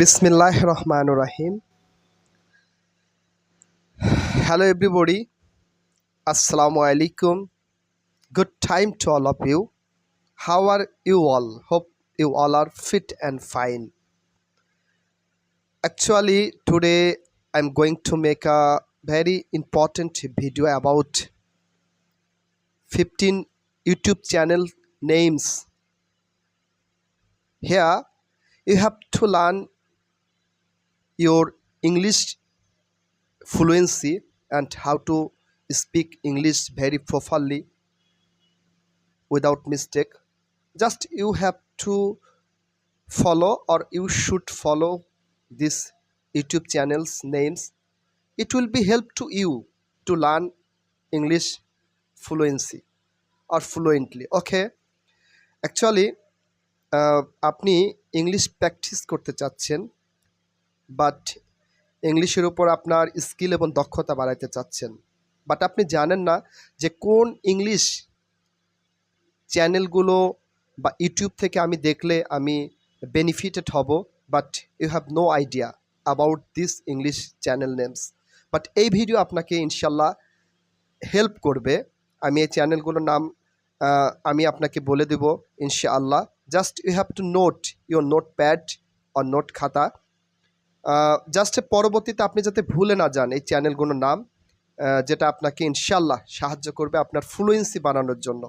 Bismillah Rahman Rahim. Hello, everybody. Assalamu alaikum. Good time to all of you. How are you all? Hope you all are fit and fine. Actually, today I'm going to make a very important video about 15 YouTube channel names. Here, you have to learn your English fluency and how to speak English very properly without mistake. Just you have to follow or you should follow this YouTube channel's names. It will be help to you to learn English fluency or fluently. Okay. Actually, আহ, আপনি English practice করতে চাচ্ছেন but ইংলিশের উপর আপনার skill এবং দক্ষতা বাড়াইতে চাচ্ছেন। বাট আপনি জানেন না যে কোন ইংলিশ চ্যানেলগুলো বা ইউটিউব থেকে আমি দেখলে আমি বেনিফিটেড হব, but you have no idea about this English channel names. But এই ভিডিও আপনাকে ইনশাল্লাহ হেল্প করবে। আমি এই চ্যানেলগুলোর নাম আমি আপনাকে বলে দেব ইনশাআল্লাহ। Just you have to note your notepad or note খাতা। জাস্ট পরবর্তীতে আপনি যাতে ভুলে না যান এই চ্যানেলগুলোর নাম যেটা আপনাকে ইনশাল্লাহ সাহায্য করবে আপনার ফ্লুয়েন্সি বানানোর জন্য,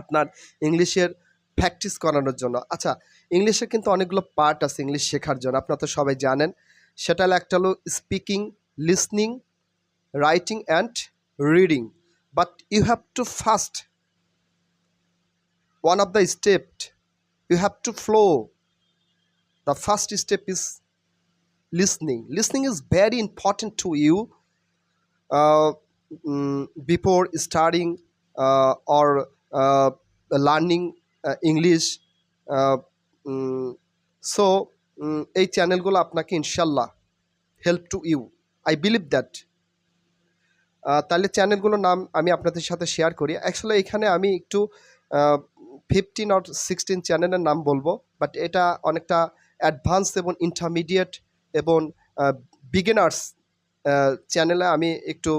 আপনার ইংলিশের প্র্যাকটিস করানোর জন্য। আচ্ছা ইংলিশের কিন্তু অনেকগুলো পার্ট আছে ইংলিশ শেখার জন্য, আপনারা তো সবাই জানেন। সেটা একটা হলো speaking listening writing and reading but you have to first one of the step you have to flow the first step is listening. Listening is very important to you uh, mm, before starting uh, or uh, learning uh, english mm, so mm, এই চ্যানেলগুলো আপনাকে ইনশাল্লাহ help to you I believe that তাহলে চ্যানেলগুলোর নাম আমি আপনাদের সাথে শেয়ার করি। অ্যাকচুয়ালি এখানে আমি একটু ফিফটিন আর সিক্সটিন চ্যানেলের নাম বলব বাট এটা অনেকটা অ্যাডভান্স এবং ইন্টারমিডিয়েট এবং বিগিনার্স চ্যানেলে আমি একটু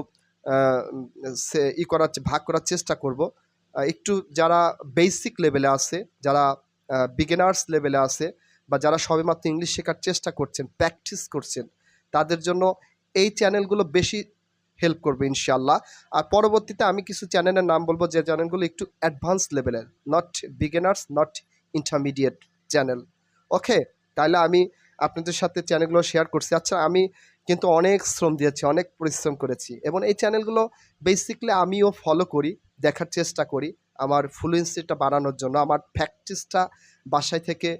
ই করার, ভাগ করার চেষ্টা করব। একটু যারা বেসিক লেভেলে আছে, যারা বিগিনার্স লেভেলে আছে, বা যারা সবেমাত্র ইংলিশ শেখার চেষ্টা করছেন প্র্যাকটিস করছেন, তাদের জন্য এই চ্যানেলগুলো বেশি হেল্প করবে ইনশাল্লাহ আর পরবর্তীতে আমি কিছু চ্যানেলের নাম বলব, যে চ্যানেলগুলো একটু অ্যাডভান্স লেভেলের not beginners not intermediate channel okay তাহলে আমি আপনাদের সাথে চ্যানেলগুলো শেয়ার করছি। আচ্ছা আমি কিন্তু অনেক শ্রম দিয়েছি অনেক পরিশ্রম করেছি এবং এই চ্যানেলগুলো বেসিকলি আমিও ফলো করি দেখার চেষ্টা করি আমার ফ্লুয়েন্সিটা বাড়ানোর জন্য আমার প্র্যাকটিসটা বাসায় থেকে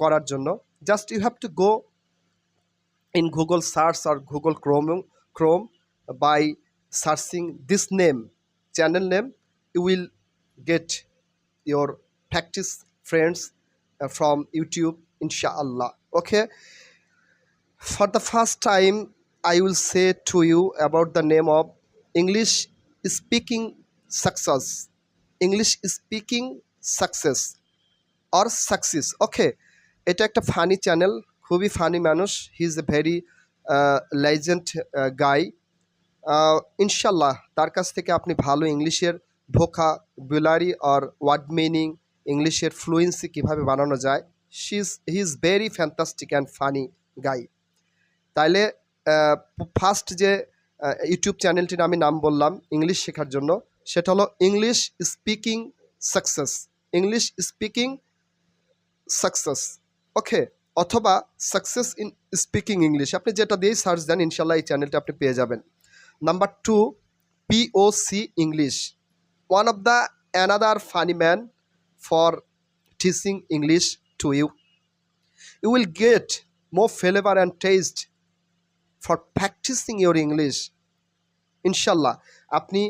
করার জন্য। Just you have to go in Google search or Google Chrome Chrome by searching this name channel name you will get your practice friends uh, from ইনশাআল্লাহ। Okay for the first time I will say to you about the name of English speaking success English speaking success or success okay এটা একটা funny channel খুবই funny মানুষ। He is a very legend guy ইনশাল্লাহ তার কাছ থেকে আপনি ভালো ইংলিশের vocabulary or word meaning ইংলিশের ফ্লুয়েন্সি কীভাবে বানানো যায় she is he is very fantastic and funny guy তাইলে ফার্স্ট যে ইউটিউব চ্যানেলটির আমি নাম বললাম ইংলিশ শেখার জন্য, সেটা হলো English speaking success English speaking success okay অথবা সাকসেস ইন স্পিকিং ইংলিশ আপনি যেটা দিয়েই সার্চ দেন, ইনশাল্লাহ এই চ্যানেলটা আপনি পেয়ে যাবেন। Number two POC English one of the another funny man for teaching English to you you will get more flavor and taste for practicing your english. ইনশাল্লাহ আপনি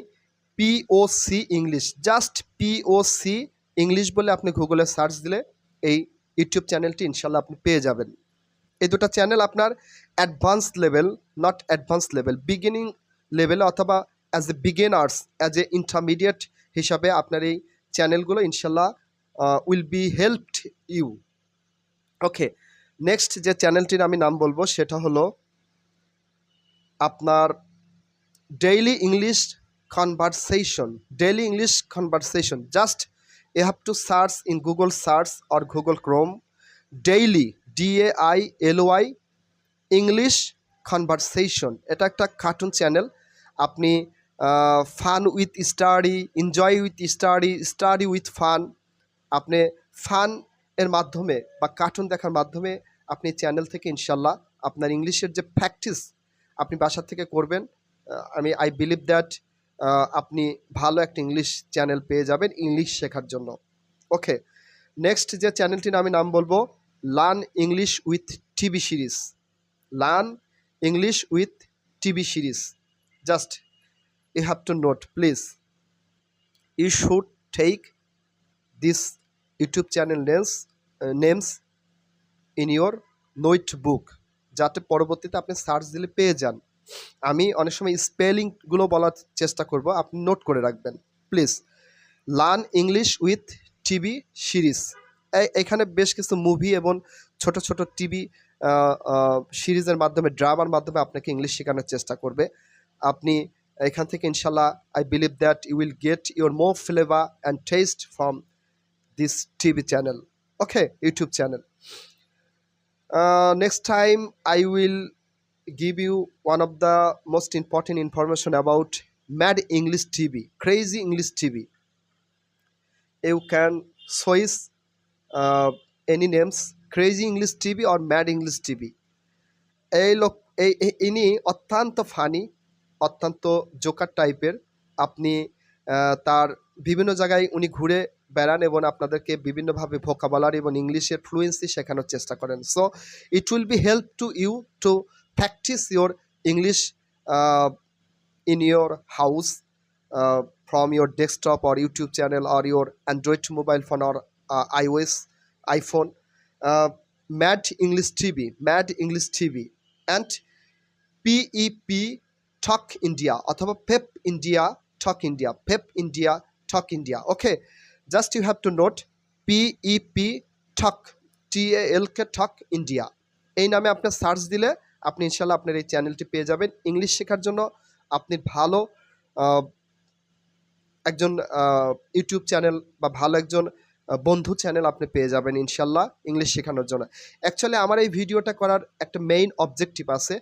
POC English just POC English বলে আপনি গুগলে search দিলে এই YouTube চ্যানেলটি ইনশাল্লাহ আপনি পেয়ে যাবেন। এই দুটো চ্যানেল আপনার advance level not advance level beginning লেভেলে অথবা as a beginners as a intermediate হিসাবে আপনার এই চ্যানেলগুলো ইনশাল্লাহ will be helped you okay next যে চ্যানেলটির আমি নাম বলব, সেটা হলো আপনার daily English conversation daily English conversation just have to search in google search or google chrome, daily, d a i l y English conversation এটা একটা কার্টুন চ্যানেল আপনি fun with study enjoy with study study with fun আপনি fun এর মাধ্যমে বা cartoon দেখার মাধ্যমে আপনি চ্যানেল থেকে ইনশাল্লাহ আপনার ইংলিশের যে প্র্যাকটিস আপনি বাসা থেকে করবেন আমি আই বিলিভ দ্যাট আপনি ভালো একটা ইংলিশ চ্যানেল পেয়ে যাবেন ইংলিশ শেখার জন্য। ওকে নেক্সট যে চ্যানেলটির আমি নাম বলব learn English with TV series learn English with TV series just you have to note please you should take this YouTube channel names names in your notebook যাতে পরবর্তীতে আপনি সার্চ দিলে পেয়ে যান। আমি অনেক সময় স্পেলিংগুলো বলার চেষ্টা করব, আপনি নোট করে রাখবেন। Please learn English with TV series এখানে বেশ কিছু মুভি এবং ছোট ছোট টিভি সিরিজের মাধ্যমে ড্রামার মাধ্যমে আপনাকে ইংলিশ শেখানোর চেষ্টা করবে। আপনি এখান থেকে ইনশাল্লাহ I believe that you will get your more flavour and taste from this TV channel okay YouTube channel next time i will give you one of the most important information about mad english tv crazy english tv you can choose uh, any names crazy english tv or mad english tv এই লোক এই ইনি অত্যন্ত funny অত্যন্ত Joker টাইপের আপনি তার বিভিন্ন জায়গায় উনি ঘুরে বেড়ান এবং আপনাদেরকে বিভিন্নভাবে ভোকাবলার এবং ইংলিশের ফ্লুয়েন্সি শেখানোর চেষ্টা করেন। So it will be help to you to practice your English in your house from your desktop or YouTube channel R your Android mobile phone or iOS iPhone mad English TV mad English TV and pep talk India অথবা pep India talk India pep India talk India okay just you have to note pep ঠক a l k talk india. এই নামে আপনার search দিলে আপনি ইনশাল্লাহ আপনার এই চ্যানেলটি পেয়ে যাবেন। ইংলিশ শেখার জন্য আপনি ভালো একজন ইউটিউব চ্যানেল বা ভালো একজন বন্ধু চ্যানেল আপনি পেয়ে যাবেন ইনশাল্লাহ ইংলিশ শেখানোর জন্য। অ্যাকচুয়ালি আমার এই ভিডিওটা করার একটা মেইন অবজেক্টিভ আছে।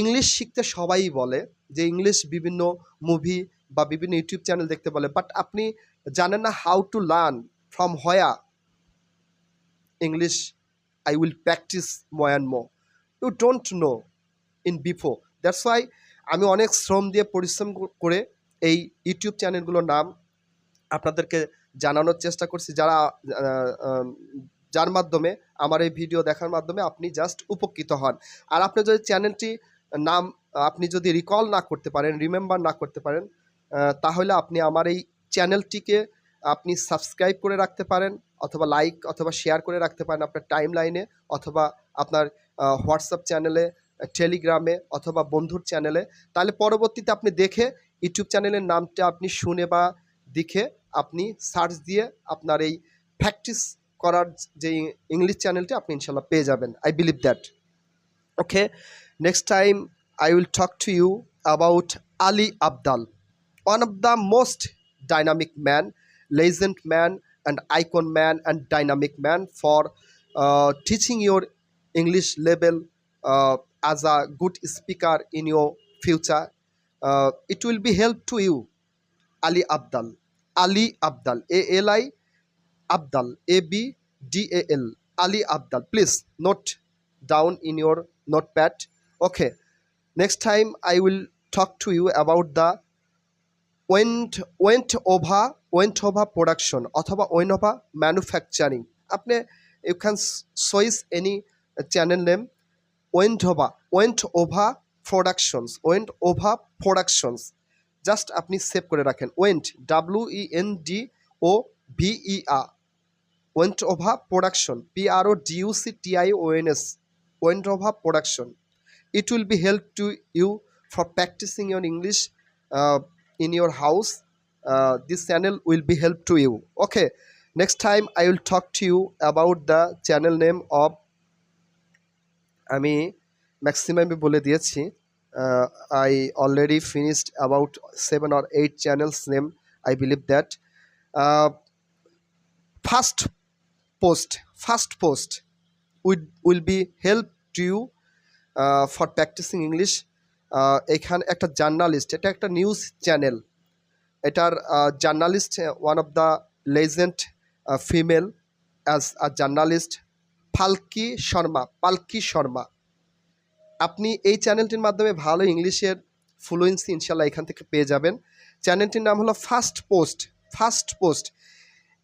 ইংলিশ শিখতে সবাই বলে যে ইংলিশ বিভিন্ন মুভি বা বিভিন্ন ইউটিউব চ্যানেল দেখতে বলে বাট আপনি জানেন না হাউ টু লার্ন ফ্রম হয়া English I will practice and more. You don't know in before. That's why আমি অনেক শ্রম দিয়ে পরিশ্রম করে এই ইউটিউব চ্যানেলগুলোর নাম আপনাদেরকে জানানোর চেষ্টা করছি যারা যার মাধ্যমে আমার এই ভিডিও দেখার মাধ্যমে আপনি জাস্ট উপকৃত হন আর আপনি যদি চ্যানেলটি নাম, আপনি যদি রিকল না করতে পারেন রিমেম্বার না করতে পারেন তাহলে আপনি আমার এই চ্যানেলটিকে আপনি সাবস্ক্রাইব করে রাখতে পারেন অথবা লাইক অথবা শেয়ার করে রাখতে পারেন আপনার টাইম লাইনে অথবা আপনার হোয়াটসঅ্যাপ চ্যানেলে টেলিগ্রামে অথবা বন্ধুর চ্যানেলে। তাহলে পরবর্তীতে আপনি দেখে ইউটিউব চ্যানেলের নামটা আপনি শুনে বা দেখে আপনি সার্চ দিয়ে আপনার এই প্র্যাকটিস করার যে ইংলিশ চ্যানেলটি আপনি ইনশাল্লাহ পেয়ে যাবেন। I believe that. Okay next time I will talk to you about Ali Abdal, one of the most dynamic man, legend man, and icon man, and dynamic man for uh, teaching your English level uh, as a good speaker in your future. Uh, it will be help to you, Ali Abdal. Ali Abdal, A L I Abdal, A B D A L, Ali Abdal. Please note down in your notepad. Okay. Next time I will talk to you about the went went over went over production অথবা went over manufacturing আপনি you can choose any channel name went over went over productions went over productions just আপনি save করে রাখেন। Went W N D O V E R went over production P R O D U C T I O N S went over production it will be help to you for practicing your English in your house uh, this channel will be help to you. Okay next time i will talk to you about the channel name of আমি ম্যাক্সিমামই বলে দিয়েছি I already finished about seven or eight channels name I believe that first post first post with will be help to you for practicing English এখানে একটা journalist, এটা একটা news channel. এটার journalist one of the legend female as a journalist Falki Sharma, Palki Sharma. আপনি এই চ্যানেলটির মাধ্যমে ভালো ইংলিশের ফ্লুয়েন্সি ইনশাল্লাহ এখান থেকে পেয়ে যাবেন। চ্যানেলটির নাম হলো first post first post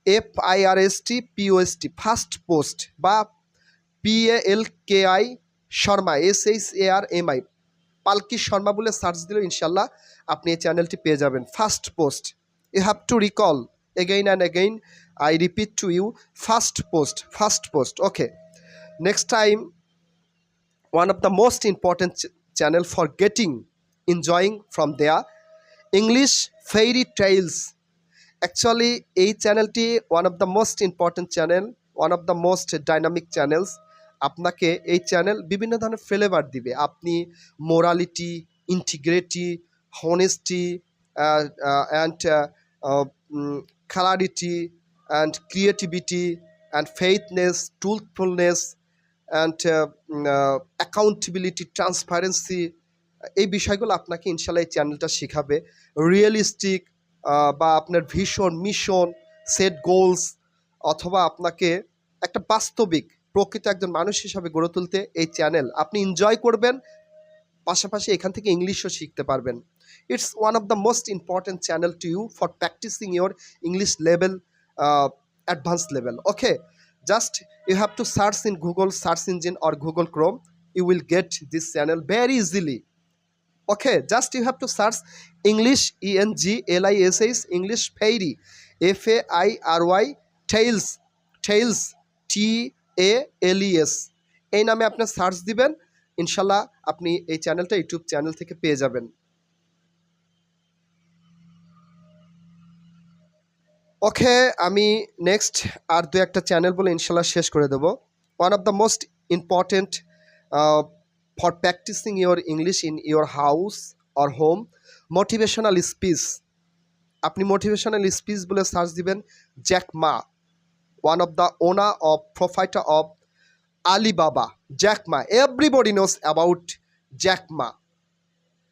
F I R S T P O S T first post বা P L K I Sharma S H A R M I Palki Sharma বলে সার্চ দিলেও ইনশাল্লাহ আপনি এই চ্যানেলটি পেয়ে যাবেন। First post you have to recall again and again I repeat to you first post first post okay next time one of the most important channel for getting enjoying from their English fairy fairy actually এই চ্যানেলটি one of the most important channel one of the most dynamic channels আপনাকে এই channel বিভিন্ন ধরনের flavour দিবে। আপনি morality integrity honesty and clarity and creativity and faithness truthfulness and accountability transparency এই বিষয়গুলো আপনাকে ইনশাল্লাহ এই চ্যানেলটা শেখাবে। রিয়েলিস্টিক বা আপনার ভীষণ মিশন সেট গোলস অথবা আপনাকে একটা বাস্তবিক প্রকৃত একজন মানুষ হিসাবে গড়ে তুলতে এই চ্যানেল আপনি এনজয় করবেন, পাশাপাশি এখান থেকে ইংলিশও শিখতে পারবেন। It's one of the most important channel to you for practicing your English level advance level okay just you have to search in Google search engine or Google Chrome you will get this channel very easily okay just you have to search English E N G L I S S English fairy F A I R Y tales tales T a l e এই নামে আপনি search দিবেন, ইনশাল্লাহ আপনি এই চ্যানেলটা YouTube channel থেকে পেয়ে যাবেন। ওকে আমি নেক্সট আর দু একটা চ্যানেল বলে ইনশাল্লাহ শেষ করে দেবো। One of the most important for practicing your English in your house or home motivational speech আপনি মোটিভেশনাল স্পিচ বলে সার্চ দিবেন Jack Ma one of the owner of proprietor of Alibaba Jack Ma everybody knows about Jack Ma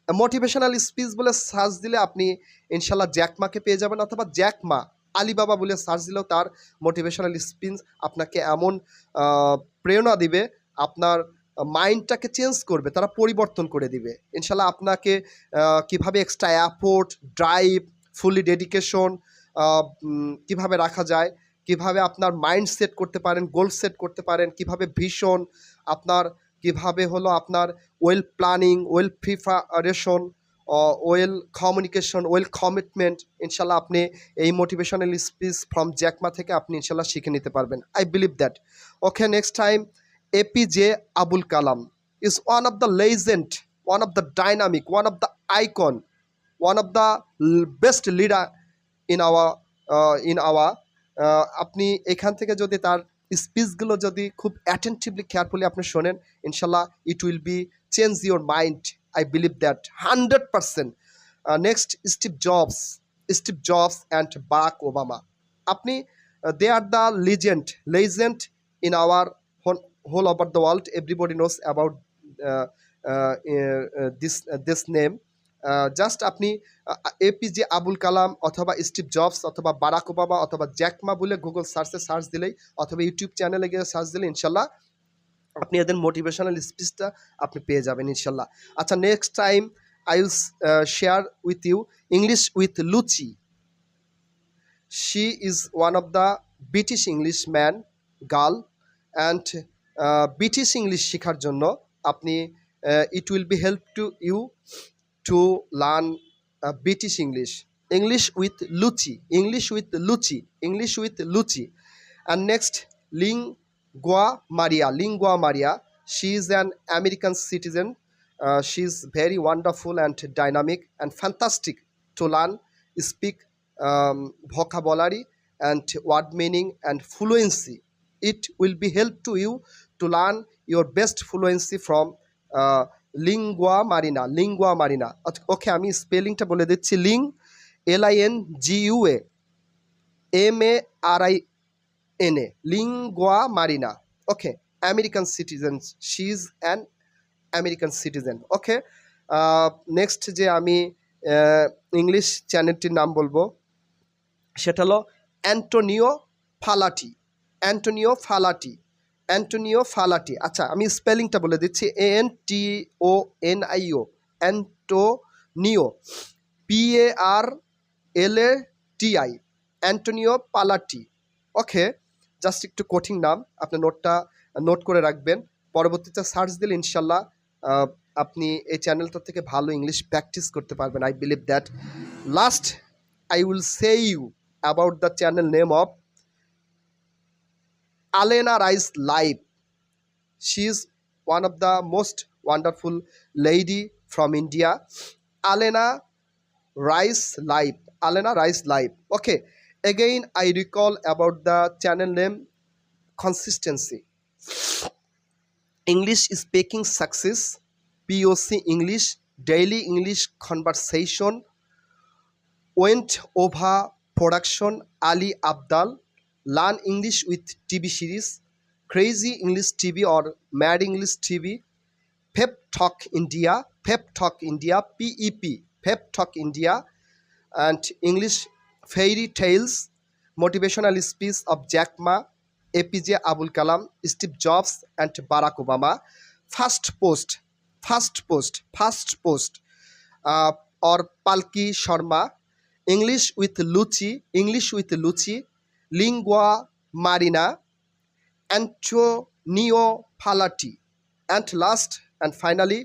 motivational speech বলে search দিলে আপনি ইনশাল্লাহ জ্যাকমাকে পেয়ে যাবেন অথবা জ্যাকমা আলিবাবা বলে সার্চ দিলেও তার মোটিভেশনাল স্পিচ আপনাকে এমন প্রেরণা দিবে, আপনার মাইন্ডটাকে চেঞ্জ করবে, তারা পরিবর্তন করে দিবে। ইনশাল্লাহ আপনাকে কীভাবে extra effort drive fully dedication কীভাবে রাখা যায় কীভাবে আপনার মাইন্ড সেট করতে পারেন গোল সেট করতে পারেন, কীভাবে ভীষণ আপনার, কীভাবে হলো আপনার well planning well preparation well communication well commitment ইনশাল্লাহ আপনি এই মোটিভেশনাল স্পিচ ফ্রম জ্যাকমা থেকে আপনি ইনশাল্লাহ শিখে নিতে পারবেন। I believe that okay next time APJ Abul Kalam is one of the legend one of the dynamic one of the icon one of the best leader in our in our আপনি এখান থেকে যদি তার স্পিচগুলো যদি খুব attentively carefully আপনি শোনেন, ইনশাল্লাহ it will be change your mind I believe that hundred percent next Steve Jobs Steve Jobs and Barack Obama আপনি they are the legend legend in our whole over the world everybody knows about this this name just আপনি APJ Abul Kalam অথবা Steve Jobs অথবা Barack Obama অথবা Jack Ma বলে Google সার্চে search দিলেই অথবা YouTube চ্যানেলে গিয়ে সার্চ দিলে ইনশাল্লাহ আপনি এদের মোটিভেশনাল স্পিচটা আপনি পেয়ে যাবেন ইনশাল্লাহ। আচ্ছা next time I will share with you English with Lucy she is one of the British English man girl and British English শেখার জন্য আপনি it will be help to you to learn uh, British English. English with Luchi. English with Luchi. English with Luchi. And next, Lingua Maria. Lingua Maria. She is an American citizen. Uh, she is very wonderful and dynamic and fantastic to learn, speak um, vocabulary and word meaning and fluency. It will be help to you to learn your best fluency from uh, Lingua Marina Lingua Marina okay আমি স্পেলিংটা বলে দিচ্ছি ling L I N G U A M A R I N A Lingua Marina okay American citizen she is an American citizen okay next যে আমি English চ্যানেলটির নাম বলব, সেটা হলো Antonio Falati Antonio Falati Antonio Falati আচ্ছা আমি স্পেলিংটা বলে দিচ্ছি। A N T O N I O Antonio P A R L A T I Antonio Palati okay just একটু কঠিন নাম। আপনি নোটটা নোট করে রাখবেন। পরবর্তীতে সার্চ দিলে ইনশাল্লাহ আপনি এই চ্যানেলটা থেকে ভালো ইংলিশ প্র্যাকটিস করতে পারবেন। I believe that last I will say you about the channel name of Alena Rice Live. She is one of the most wonderful lady from India. Alena Rice Live. Alena Rice Live. Okay. Again, I recall about the channel name consistency. English speaking success. POC English. Daily English conversation. Went over production Ali Abdal. Learn English with TV series, crazy English TV or mad English TV, pep talk India, pep talk India, PEP, pep talk India, and English fairy tales, motivational speech of Jack Ma APJ Abul Kalam, Steve Jobs, and Barack Obama. First post first post first post or Palki Sharma. English with Lucy, English with Lucy Marina, Antonio Palati, and last and finally,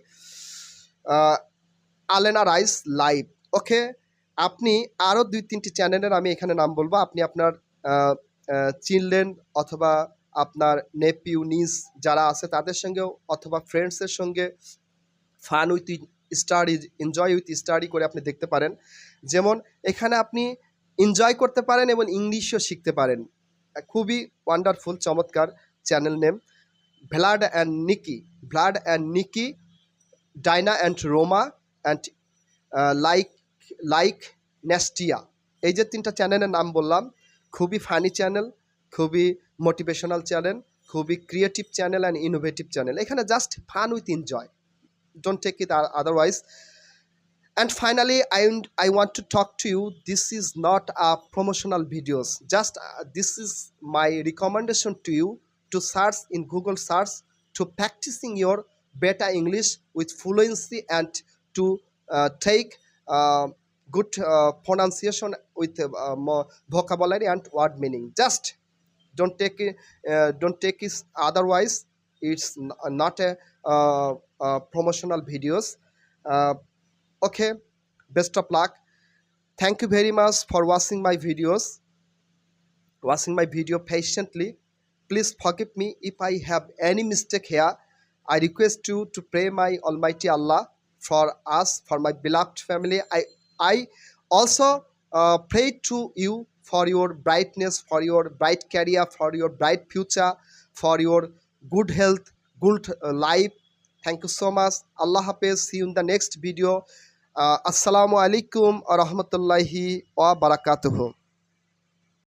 uh, Alena Rice live okay আপনি আরও দুই তিনটি চ্যানেলের আমি এখানে নাম বলব। আপনি আপনার চিনলেন অথবা আপনার নেপিউ নিস যারা আছে তাদের সঙ্গেও অথবা ফ্রেন্ডসের সঙ্গে fun with study enjoy with study করে আপনি দেখতে পারেন। যেমন এখানে আপনি এনজয় করতে পারেন এবং ইংলিশও শিখতে পারেন। খুবই ওয়ান্ডারফুল চমৎকার channel name Vlad and Niki Vlad and Niki Diana and Roma and like like Nastya এই যে তিনটা চ্যানেলের নাম বললাম, খুবই ফানি চ্যানেল খুবই মোটিভেশনাল চ্যানেল খুবই creative channel and innovative channel এখানে just fun with enjoy don't take o- otherwise and finally i i want to talk to you. This is not a promotional videos. Just uh, this is my recommendation to you to search in google search to practicing your better english with fluency and to uh, take uh, good uh, pronunciation with uh, more vocabulary and word meaning. Just don't take it uh, don't take it otherwise. It's not a promotional videos okay best of luck thank you very much for watching my videos watching my video patiently please forgive me if i have any mistake here i request you to pray my almighty allah for us for my beloved family i i also uh, pray to you for your brightness for your bright career for your bright future for your good health good uh, life thank you so much allah hafiz see you in the next video uh, alaikum wa rahmatullahi wa barakatuhu